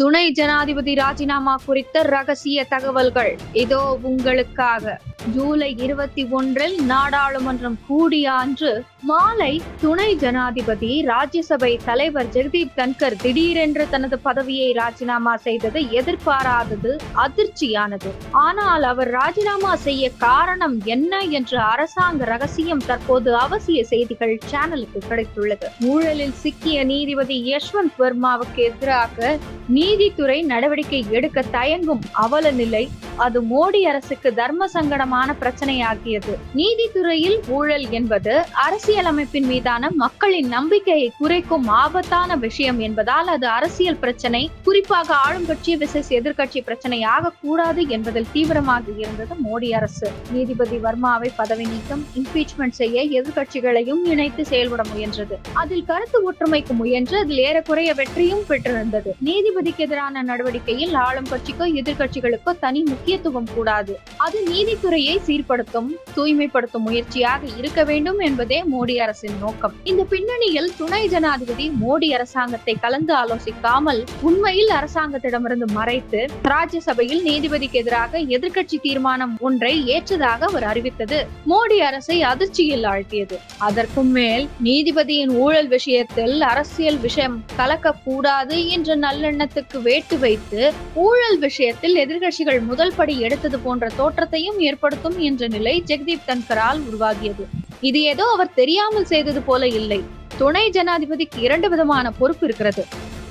துணை ஜனாதிபதி ராஜினாமா குறித்த ரகசிய தகவல்கள். இதோ உங்களுக்காக. ஜூலை இருபத்தி ஒன்றில் நாடாளுமன்றம் கூடிய அன்று மாலை துணை ஜனாதிபதி ராஜ்யசபை தலைவர் ஜெகதீப் தன்கர் திடீரென்று தனது பதவியை ராஜினாமா செய்தது எதிர்பாராதது அதிர்ச்சியானது. ஆனால் அவர் ராஜினாமா செய்ய காரணம் என்ன என்ற அரசாங்க ரகசியம் தற்போது அவசிய செய்திகள் சேனலுக்கு கிடைத்துள்ளது. ஊழலில் சிக்கிய நீதிபதி யஷ்வந்த் வர்மாவுக்கு எதிராக நீதித்துறை நடவடிக்கை எடுக்க தயங்கும் அவல நிலை அது மோடி அரசுக்கு தர்ம சங்கடமான பிரச்சனையாகியது. நீதித்துறையில் ஊழல் என்பது அரசு அரசியலமைப்பின் மீதான மக்களின் நம்பிக்கையை குறைக்கும் ஆபத்தான விஷயம் என்பதால் அது அரசியல் பிரச்சனை. குறிப்பாக ஆளும் கட்சி விசேஷ எதிர்கட்சி பிரச்சனையாக கூடாது என்பதில் தீவிரமாக இருந்தது மோடி அரசு. நீதிபதி வர்மாவை பதவி நீக்கம் இம்பீச்மெண்ட் செய்ய எதிர்கட்சிகளையும் இணைத்து செயல்பட முயன்றது. அதில் கருத்து ஒற்றுமைக்கு முயன்று அதில் ஏறக்குறைய வெற்றியும் பெற்றிருந்தது. நீதிபதிக்கு எதிரான நடவடிக்கையில் ஆளும் கட்சிக்கோ எதிர்கட்சிகளுக்கோ தனி முக்கியத்துவம் கூடாது. அது நீதித்துறையை சீர்படுத்தும் தூய்மைப்படுத்தும் முயற்சியாக இருக்க வேண்டும் என்பதே மோடி அரசின் நோக்கம். இந்த பின்னணியில் துணை ஜனாதிபதி மோடி அரசாங்கத்தை கலந்து ஆலோசிக்காமல் உண்மையில் அரசாங்கத்திடமிருந்து மறைத்து ராஜ்யசபையில் நீதிபதிக்கு எதிராக எதிர்க்கட்சி தீர்மானம் ஒன்றை ஏற்றதாக அவர் அறிவித்தது. மோடி அரசை அதிர்ச்சியில் ஆழ்த்தியது. அதற்கும் மேல் நீதிபதியின் ஊழல் விஷயத்தில் அரசியல் விஷயம் கலக்கக்கூடாது என்ற நல்லெண்ணத்துக்கு வேட்டு வைத்து ஊழல் விஷயத்தில் எதிர்கட்சிகள் முதல் படி எடுத்தது போன்ற தோற்றத்தையும் ஏற்படுத்தும் என்ற நிலை ஜெகதீப் தன்கரால் உருவாகியது. இது ஏதோ அவர் தெரியாமல் செய்தது போல இல்லை. துணை ஜனாதிபதிக்கு இரண்டு விதமான பொறுப்பு இருக்கிறது.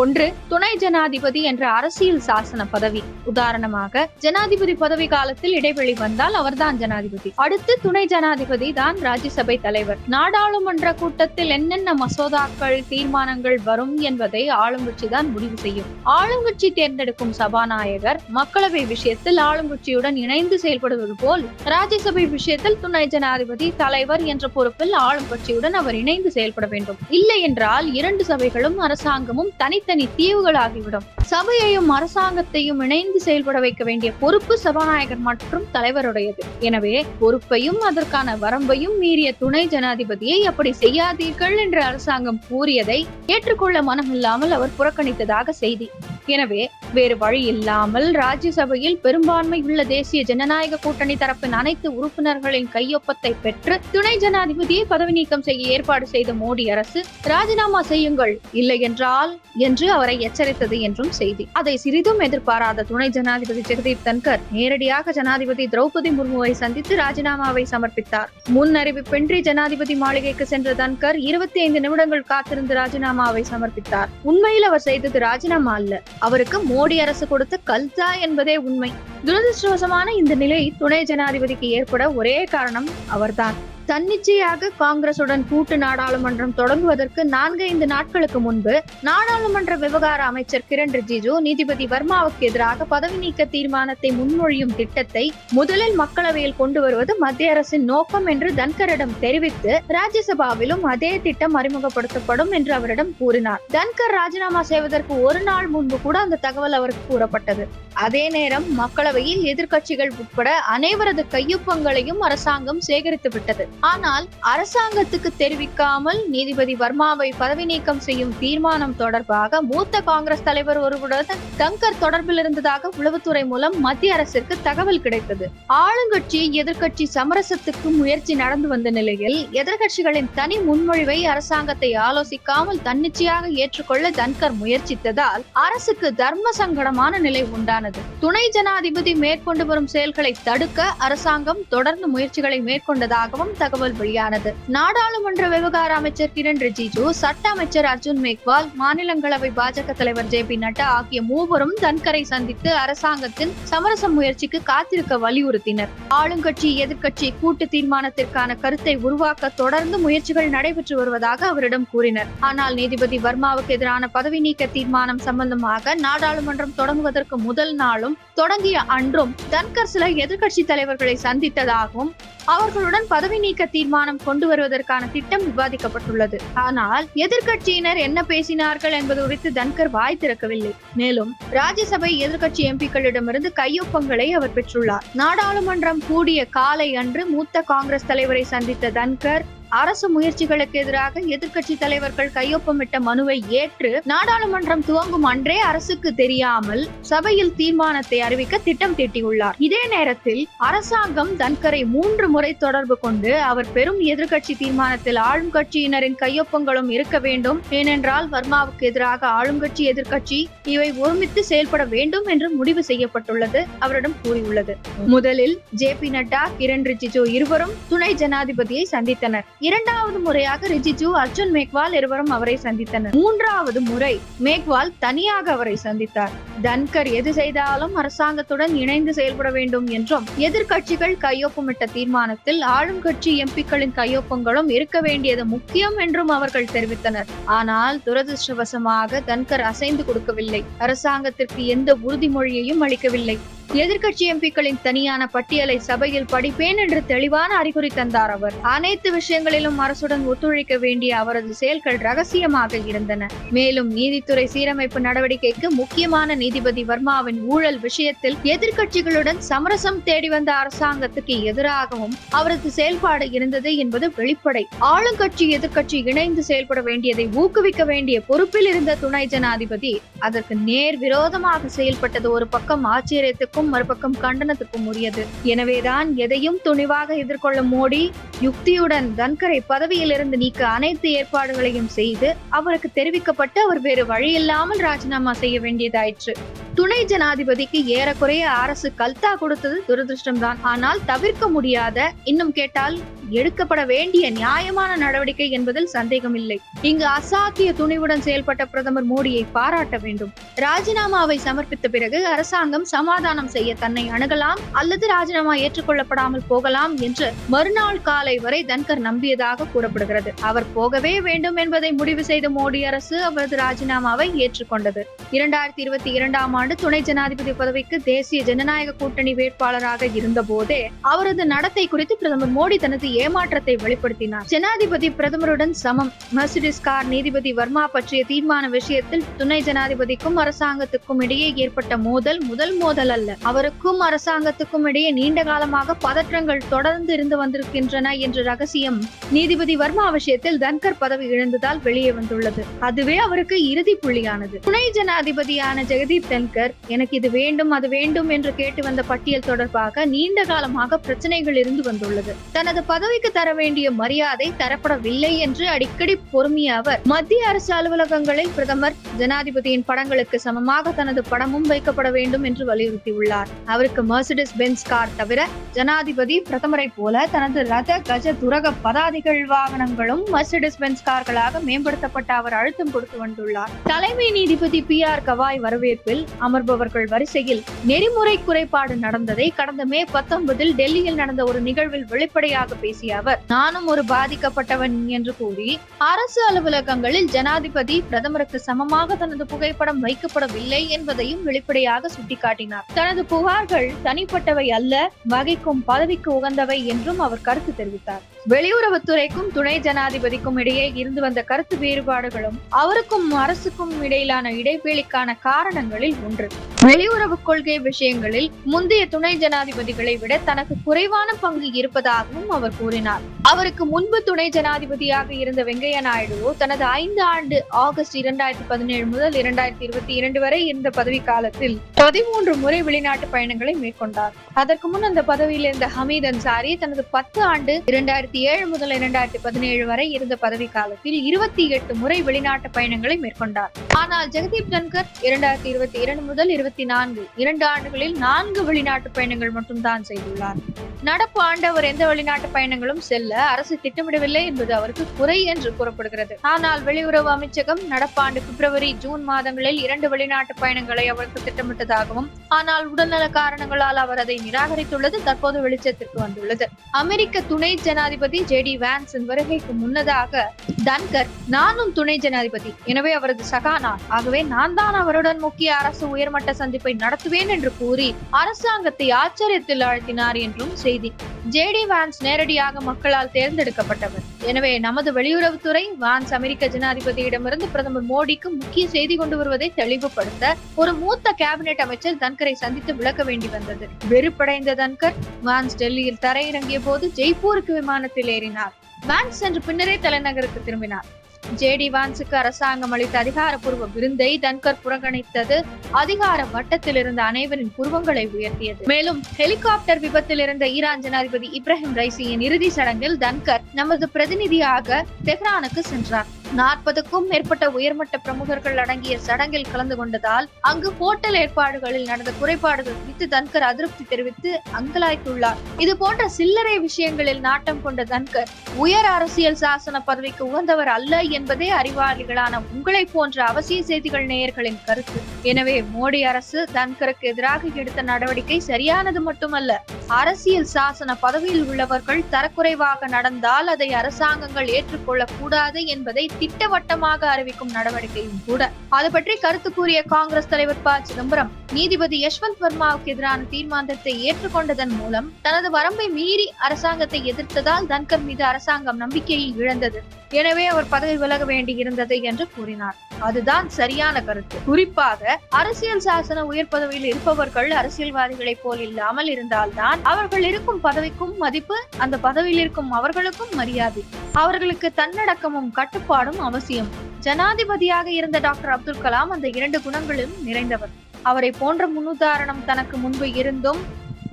ஒன்று துணை ஜனாதிபதி என்ற அரசியல் சாசன பதவி. உதாரணமாக ஜனாதிபதி பதவி காலத்தில் இடைவெளி வந்தால் அவர்தான் ஜனாதிபதி. அடுத்து துணை ஜனாதிபதி தான் ராஜ்யசபை தலைவர். நாடாளுமன்ற கூட்டத்தில் என்னென்ன மசோதாக்கள் தீர்மானங்கள் வரும் என்பதை ஆளுங்கட்சி தான் முடிவு செய்யும். ஆளுங்கட்சி தேர்ந்தெடுக்கும் சபாநாயகர் மக்களவை விஷயத்தில் ஆளுங்கட்சியுடன் இணைந்து செயல்படுவது போல் ராஜ்யசபை விஷயத்தில் துணை ஜனாதிபதி தலைவர் என்ற பொறுப்பில் ஆளும் கட்சியுடன் அவர் இணைந்து செயல்பட வேண்டும். இல்லை என்றால் இரண்டு சபைகளும் அரசாங்கமும் தனி தனித்தனி தீவுகளாகிவிடும். சபையையும் அரசாங்கத்தையும் இணைந்து செயல்பட வைக்க வேண்டிய பொறுப்பு சபாநாயகர் மற்றும் தலைவருடையது. எனவே பொறுப்பையும் அதற்கான வரம்பையும் மீறிய துணை ஜனாதிபதியை அப்படி செய்யாதீர்கள் என்று அரசாங்கம் கூறியதை ஏற்றுக்கொள்ள மனமில்லாமல் அவர் புறக்கணித்ததாக செய்தி. எனவே வேறு வழி இல்லாமல் ராஜ்யசபையில் பெரும்பான்மை உள்ள தேசிய ஜனநாயக கூட்டணி தரப்பின் அனைத்து உறுப்பினர்களின் கையொப்பத்தை பெற்று துணை ஜனாதிபதியை பதவி நீக்கம் செய்ய ஏற்பாடு செய்த மோடி அரசு ராஜினாமா செய்யுங்கள் இல்லை என்றால் என்று அவரை எச்சரித்தது என்றும் செய்தி. அதை சிறிதும் எதிர்பாராத துணை ஜனாதிபதி ஜெகதீப் தன்கர் நேரடியாக ஜனாதிபதி திரௌபதி முர்முவை சந்தித்து ராஜினாமாவை சமர்ப்பித்தார். முன் அறிவிப்பின்றி ஜனாதிபதி மாளிகைக்கு சென்ற தன்கர் இருபத்தி ஐந்து நிமிடங்கள் காத்திருந்து ராஜினாமாவை சமர்ப்பித்தார். உண்மையில் அவர் செய்தது ராஜினாமா அல்ல. அவருக்கு மோடி அரசு கொடுத்த கல்தா என்பதே உண்மை. துரதிருஷ்டவசமான இந்த நிலை துணை ஜனாதிபதிக்கு ஏற்பட ஒரே காரணம் அவர்தான். தன்னிச்சையாக காங்கிரசுடன் கூட்டு நாடாளுமன்றம் தொடங்குவதற்கு நான்கைந்து நாட்களுக்கு முன்பு நாடாளுமன்ற விவகார அமைச்சர் கிரண் ரிஜிஜு நீதிபதி வர்மாவுக்கு எதிராக பதவி நீக்க தீர்மானத்தை முன்மொழியும் திட்டத்தை முதலில் மக்களவையில் கொண்டு வருவது மத்திய அரசின் நோக்கம் என்று தன்கரிடம் தெரிவித்து ராஜ்யசபாவிலும் அதே திட்டம் அறிமுகப்படுத்தப்படும் என்று அவரிடம் கூறினார். தன்கர் ராஜினாமா செய்வதற்கு ஒரு நாள் முன்பு கூட அந்த தகவல் அவருக்கு கூறப்பட்டது. அதே நேரம் மக்களவையில் எதிர்க்கட்சிகள் உட்பட அனைவரது கையொப்பங்களையும் அரசாங்கம் சேகரித்து விட்டது. ஆனால் அரசாங்கத்துக்கு தெரிவிக்காமல் நீதிபதி வர்மாவை பதவி நீக்கம் செய்யும் தீர்மானம் தொடர்பாக மூத்த காங்கிரஸ் தலைவர் ஒருவருடன் கங்கர் தொடர்பில் இருந்ததாக உளவுத்துறை மூலம் மத்திய அரசிற்கு தகவல் கிடைத்தது. ஆளுங்கட்சி எதிர்கட்சி சமரசத்துக்கு முயற்சி நடந்து வந்த நிலையில் எதிர்கட்சிகளின் தனி முன்மொழிவை அரசாங்கத்தை ஆலோசிக்காமல் தன்னிச்சையாக ஏற்றுக்கொள்ள தன்கர் முயற்சித்ததால் அரசுக்கு தர்ம சங்கடமான நிலை உண்டானது. துணை ஜனாதிபதி மேற்கொண்டு வரும் செயல்களை தடுக்க அரசாங்கம் தொடர்ந்து முயற்சிகளை மேற்கொண்டதாகவும் தகவல் வெளியானது. நாடாளுமன்ற விவகார அமைச்சர் கிரண் ரிஜிஜு சட்ட அமைச்சர் அர்ஜுன் மேக்வால் மாநிலங்களவை பாஜக தலைவர் ஜே பி நட்டா ஆகிய மூவரும் தன்கரை சந்தித்து அரசாங்கத்தின் சமரச முயற்சிக்கு காத்திருக்க வலியுறுத்தினர். ஆளுங்கட்சி எதிர்க்கட்சி கூட்டு தீர்மானத்திற்கான கருத்தை உருவாக்க தொடர்ந்து முயற்சிகள் நடைபெற்று வருவதாக அவரிடம் கூறினர். ஆனால் நீதிபதி வர்மாவுக்கு எதிரான பதவி நீக்க தீர்மானம் சம்பந்தமாக நாடாளுமன்றம் தொடங்குவதற்கு முதல் நாளும் தொடங்கிய அன்றும் தன்கர் சில எதிர்க்கட்சி தலைவர்களை சந்தித்ததாகவும் அவர்களுடன் பதவி நீக்க தீர்மானம் கொண்டு வருவதற்கான திட்டம் விவாதிக்கப்பட்டுள்ளது. ஆனால் எதிர்கட்சியினர் என்ன பேசினார்கள் என்பது குறித்து தன்கர் வாய் திறக்கவில்லை. மேலும் ராஜ்யசபை எதிர்கட்சி எம்பிக்களிடமிருந்து கையொப்பங்களை அவர் பெற்றுள்ளார். நாடாளுமன்றம் கூடிய காலை அன்று மூத்த காங்கிரஸ் தலைவரை சந்தித்த தன்கர் அரசு முயற்சிகளுக்கு எதிராக எதிர்க்கட்சி தலைவர்கள் கையொப்பமிட்ட மனுவை ஏற்று நாடாளுமன்றம் துவங்கும் அன்றே அரசுக்கு தெரியாமல் சபையில் தீர்மானத்தை அறிவிக்க திட்டம் தீட்டியுள்ளார். இதே நேரத்தில் அரசாங்கம் தன்கரை மூன்று முறை தொடர்பு கொண்டு அவர் பெரும் எதிர்க்கட்சி தீர்மானத்தில் ஆளும் கட்சியினரின் கையொப்பங்களும் இருக்க வேண்டும். ஏனென்றால் வர்மாவுக்கு எதிராக ஆளும் கட்சி எதிர்க்கட்சி இவை ஒருமித்து செயல்பட வேண்டும் என்று முடிவு செய்யப்பட்டுள்ளது அவரிடம் கூறியுள்ளது. முதலில் ஜே பி நட்டா கிரண் ரிஜிஜு இருவரும் துணை ஜனாதிபதியை சந்தித்தனர். இரண்டாவது முறையாக ரிஜிஜு அர்ஜுன் மேக்வால் இருவரும் அவரை சந்தித்தனர். மூன்றாவது முறை மேக்வால் தனியாக அவரை சந்தித்தார். தன்கர் எது செய்தாலும் அரசாங்கத்துடன் இணைந்து செயல்பட வேண்டும் என்றும் எதிர்கட்சிகள் கையொப்பமிட்ட தீர்மானத்தில் ஆளும் கட்சி எம்பிக்களின் கையொப்பங்களும் இருக்க வேண்டியது முக்கியம் என்றும் அவர்கள் தெரிவித்தனர். ஆனால் துரதிருஷ்டவசமாக தன்கர் அசைந்து கொடுக்கவில்லை. அரசாங்கத்திற்கு எந்த உறுதிமொழியையும் அளிக்கவில்லை. எதிர்க்கட்சி எம்பிக்களின் தனியான பட்டியலை சபையில் படிப்பேன் என்று தெளிவான அறிகுறி தந்தார் அவர். அனைத்து விஷயங்களிலும் அரசுடன் ஒத்துழைக்க வேண்டிய அவரது செயல்கள் ரகசியமாக இருந்தன. மேலும் நீதித்துறை சீரமைப்பு நடவடிக்கைக்கு முக்கியமான நீதிபதி வர்மாவின் ஊழல் விஷயத்தில் எதிர்கட்சிகளுடன் சமரசம் தேடி வந்த அரசாங்கத்துக்கு எதிராகவும் அவரது செயல்பாடு இருந்தது என்பது வெளிப்படை. ஆளுங்கட்சி எதிர்கட்சி இணைந்து செயல்பட வேண்டியதை ஊக்குவிக்க வேண்டிய பொறுப்பில் இருந்த துணை ஜனாதிபதி அதற்கு நேர் விரோதமாக செயல்பட்டது ஒரு பக்கம் ஆச்சரியத்துக்கும் மறுபக்கம் கண்டனத்துக்கும் உரியது. எனவேதான் எதையும் துணிவாக எதிர்கொள்ளும் மோடி யுக்தியுடன் தன்கரை பதவியிலிருந்து நீக்க அனைத்து ஏற்பாடுகளையும் செய்து அவருக்கு தெரிவிக்கப்பட்டு அவர் வேறு வழியில்லாமல் ராஜினாமா செய்ய வேண்டியதாயிற்று. துணை ஜனாதிபதிக்கு ஏறக்குறைய அரசு கல்தா கொடுத்தது துரதிருஷ்டம்தான். ஆனால் தவிர்க்க முடியாத இன்னும் கேட்டால் எடுக்கப்பட வேண்டிய நியாயமான நடவடிக்கை என்பதில் சந்தேகமில்லை. இங்கு அசாத்திய துணிவுடன் செயல்பட்ட பிரதமர் மோடியை பாராட்ட வேண்டும். ராஜினாமாவை சமர்ப்பித்த பிறகு அரசாங்கம் சமாதானம் செய்ய தன்னை அணுகலாம் அல்லது ராஜினாமா ஏற்றுக்கொள்ளப்படாமல் போகலாம் என்று மறுநாள் காலை வரை தன்கர் திரும்பியதாக கூறப்படுகிறது. அவர் போகவே வேண்டும் என்பதை முடிவு செய்த மோடி அரசு அவரது ராஜினாமாவை ஏற்றுக்கொண்டது. இரண்டாயிரத்தி இருபத்தி இரண்டாம் ஆண்டு துணை ஜனாதிபதி பதவிக்கு தேசிய ஜனநாயக கூட்டணி வேட்பாளராக இருந்த போதே அவரது நடத்தை குறித்து பிரதமர் மோடி தனது ஏமாற்றத்தை வெளிப்படுத்தினார். ஜனாதிபதி பிரதமருடன் சமம். மெர்சிடிஸ் கார் நீதிபதி வர்மா பற்றிய தீர்மான விஷயத்தில் துணை ஜனாதிபதிக்கும் அரசாங்கத்துக்கும் இடையே ஏற்பட்ட மோதல் முதல் மோதல் அல்ல. அவருக்கும் அரசாங்கத்துக்கும் இடையே நீண்ட காலமாக பதற்றங்கள் தொடர்ந்து இருந்து வந்திருக்கின்றன என்ற ரகசியம் நீதிபதி வர்மா விஷயத்தில் தன்கர் பதவி இழந்ததால் வெளியே வந்துள்ளது. அதுவே அவருக்கு இறுதி புள்ளியானது. துணை ஜனாதிபதியான ஜெகதீப் தன்கர் எனக்கு இது வேண்டும் அது வேண்டும் என்று கேட்டு வந்த பட்டியல் தொடர்பாக நீண்ட காலமாக பிரச்சனைகள் இருந்து வந்துள்ளது. தனது பதவிக்கு தர வேண்டிய மரியாதை தரப்படவில்லை என்று அடிக்கடி பொறுமிய அவர் மத்திய அரசு அலுவலகங்களில் பிரதமர் ஜனாதிபதியின் படங்களுக்கு சமமாக தனது படமும் வைக்கப்பட வேண்டும் என்று வலியுறுத்தியுள்ளார். அவருக்கு மெர்சிடிஸ் பென்ஸ் கார் தவிர ஜனாதிபதி பிரதமரை போல தனது ரத கஜ துரக பதா பதாதிகள் வாகனங்களும் மர்சிடிஸ் பென்ஸ் கார்களாக மேம்படுத்தப்பட்ட அவர் அழுத்தம் கொடுத்து வந்துள்ளார். தலைமை நீதிபதி பி ஆர் கவாய் வரவேற்பில் அமர்பவர்கள் வரிசையில் நெறிமுறை குறைபாடு நடந்ததை கடந்த மே பத்தொன்பதில் டெல்லியில் நடந்த ஒரு நிகழ்வில் வெளிப்படையாக பேசிய அவர் நானும் ஒரு பாதிக்கப்பட்டவன் என்று கூறி அரசு அலுவலகங்களில் ஜனாதிபதி பிரதமருக்கு சமமாக தனது புகைப்படம் வைக்கப்படவில்லை என்பதையும் வெளிப்படையாக சுட்டிக்காட்டினார். தனது புகார்கள் தனிப்பட்டவை அல்ல வகைக்கும் பதவிக்கு உகந்தவை என்றும் அவர் கருத்து தெரிவித்தார். வெளியுறவுத்துறைக்கும் துணை ஜனாதிபதிக்கும் இடையே இருந்து வந்த கருத்து வேறுபாடுகளும் அவருக்கும் அரசுக்கும் இடையிலான இடைவெளிக்கான காரணங்களில் ஒன்று. வெளியுறவு கொள்கை விஷயங்களில் முந்தைய துணை ஜனாதிபதிகளை விட தனக்கு குறைவான பங்கு இருப்பதாகவும் அவர் கூறினார். அவருக்கு முன்பு துணை ஜனாதிபதியாக இருந்த வெங்கையா நாயுடு தனது ஐந்து ஆண்டு ஆகஸ்ட் இரண்டாயிரத்தி பதினேழு முதல் இரண்டாயிரத்தி இருபத்தி இரண்டு வரை இருந்த பதவி காலத்தில் பதிமூன்று முறை வெளிநாட்டு பயணங்களை மேற்கொண்டார். அதற்கு முன் அந்த பதவியில் இருந்த ஹமீத் அன்சாரி தனது பத்து ஆண்டு இரண்டாயிரத்தி ஏழு முதல் இரண்டாயிரத்தி பதினேழு வரை இருந்த பதவி காலத்தில் இருபத்தி எட்டு முறை வெளிநாட்டு பயணங்களை மேற்கொண்டார். ஆனால் ஜெகதீப் தன்கர் இரண்டாயிரத்தி இருபத்தி இரண்டு முதல் இருபத்தி நான்கு இரண்டு ஆண்டுகளில் நான்கு வெளிநாட்டு பயணங்கள் மட்டும்தான் செய்துள்ளார். நடப்பு ஆண்டு அவர் எந்த வெளிநாட்டு பயணங்களும் செல்ல அரசு திட்டமிடவில்லை என்பது அவருக்கு குறை என்று கூறப்படுகிறது. ஆனால் வெளியுறவு அமைச்சகம் நடப்பாண்டு பிப்ரவரி ஜூன் மாதங்களில் இரண்டு வெளிநாட்டு பயணங்களை அவருக்கு திட்டமிட்டதாகவும் ஆனால் உடல்நல காரணங்களால் அவர் அதை நிராகரித்துள்ளது. தற்போது வெளிச்சத்திற்கு வந்துள்ளது. அமெரிக்க துணை ஜனாதிபதி ஜே டி வான்ஸின் வருகைக்கு முன்னதாக தன்கர் நானும் துணை ஜனாதிபதி. எனவே அவரது சகா நான் ஆகவே நான் தான் அவருடன் முக்கிய அரசு உயர்மட்ட சந்திப்பை நடத்துவேன் என்று கூறி அரசாங்கத்தை ஆச்சரியத்தில் ஆழ்த்தினார் என்றும் செய்தி செய்தி. ஜேடி வான்ஸ் நேரடியாக மக்களால் தேர்ந்தெடுக்கப்பட்டவர். எனவே நமது வெளியுறவுத்துறை வான்ஸ் அமெரிக்க ஜனாதிபதியிடமிருந்து பிரதமர் மோடிக்கு முக்கிய செய்தி கொண்டு வருவதை தெளிவுபடுத்த ஒரு மூத்த கேபினெட் அமைச்சர் தன்கரை சந்தித்து விளக்க வேண்டி வந்தது. வெறுப்படைந்த தன்கர் வான்ஸ் டெல்லியில் தரையிறங்கிய போது ஜெய்ப்பூருக்கு விமானத்தில் ஏறினார். வான்ஸ் சென்று பின்னரே தலைநகருக்கு திரும்பினார். ஜேடி வான்ஸுக்கு அரசாங்கம் அளித்த அதிகாரப்பூர்வ விருந்தை தன்கர் புறக்கணித்தது. அதிகார வட்டத்தில் இருந்த அனைவரின் புருவங்களை உயர்த்தியது. மேலும் ஹெலிகாப்டர் விபத்தில் இருந்த ஈரான் ஜனாதிபதி இப்ராஹிம் ரைசியின் இறுதி சடங்கில் தன்கர் நமது பிரதிநிதியாக தெஹ்ரானுக்கு சென்றார். நாற்பதுக்கும் மேற்பட்ட உயர்மட்ட பிரமுகர்கள் அடங்கிய சடங்கில் கலந்து கொண்டதால் அங்கு ஹோட்டல் ஏற்பாடுகளில் நடந்த குறைபாடுகள் குறித்து தன்கர் அதிருப்தி தெரிவித்து அங்கலாய்த்துள்ளார். இது போன்ற சில்லறை விஷயங்களில் நாட்டம் கொண்ட தன்கர் உயர் அரசியல் சாசன பதவிக்கு உகந்தவர் அல்ல என்பதே அறிவாளிகளான உங்களை போன்ற அவசிய செய்திகள் நேயர்களின் கருத்து. எனவே மோடி அரசு தன்கருக்கு எதிராக எடுத்த நடவடிக்கை சரியானது மட்டுமல்ல அரசியல் சாசன பதவியில் உள்ளவர்கள் தரக்குறைவாக நடந்தால் அதை அரசாங்கங்கள் ஏற்றுக்கொள்ளக் கூடாது என்பதை திட்டவட்டமாக அறிவிக்கும் நடவடிக்கையும் கூட. அது பற்றி கருத்து கூறிய காங்கிரஸ் தலைவர் ப. சிதம்பரம் நீதிபதி யஷ்வந்த் வர்மாவுக்கு எதிரான தீர்மானத்தை ஏற்றுக்கொண்டதன் மூலம் தனது வரம்பை மீறி அரசாங்கத்தை எதிர்த்ததால் தன்கர் மீது அரசாங்கம் நம்பிக்கையை இழந்தது. எனவே அவர் பதவி விலக வேண்டியிருந்தது என்று கூறினார். அதுதான் சரியான கருத்து. குறிப்பாக அரசியல் சாசன உயர் பதவியில் இருப்பவர்கள் அரசியல்வாதிகளைப் போல் இல்லாமல் இருந்தால்தான் அவர்கள் இருக்கும் பதவிக்கும் மதிப்பு அந்த பதவியில் இருக்கும் அவர்களுக்கும் மரியாதை. அவர்களுக்கு தன்னடக்கமும் கட்டுப்பாடும் அவசியம். ஜனாதிபதியாக இருந்த டாக்டர் அப்துல் கலாம் அந்த இரண்டு குணங்களும் நிறைந்தவர். அவரை போன்ற முன்னுதாரணம் தனக்கு முன்பு இருந்தும்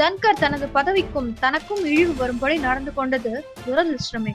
தன்கர் தனது பதவிக்கும் தனக்கும் இழிவு வரும்படி நடந்து கொண்டது துரதிருஷ்டமே.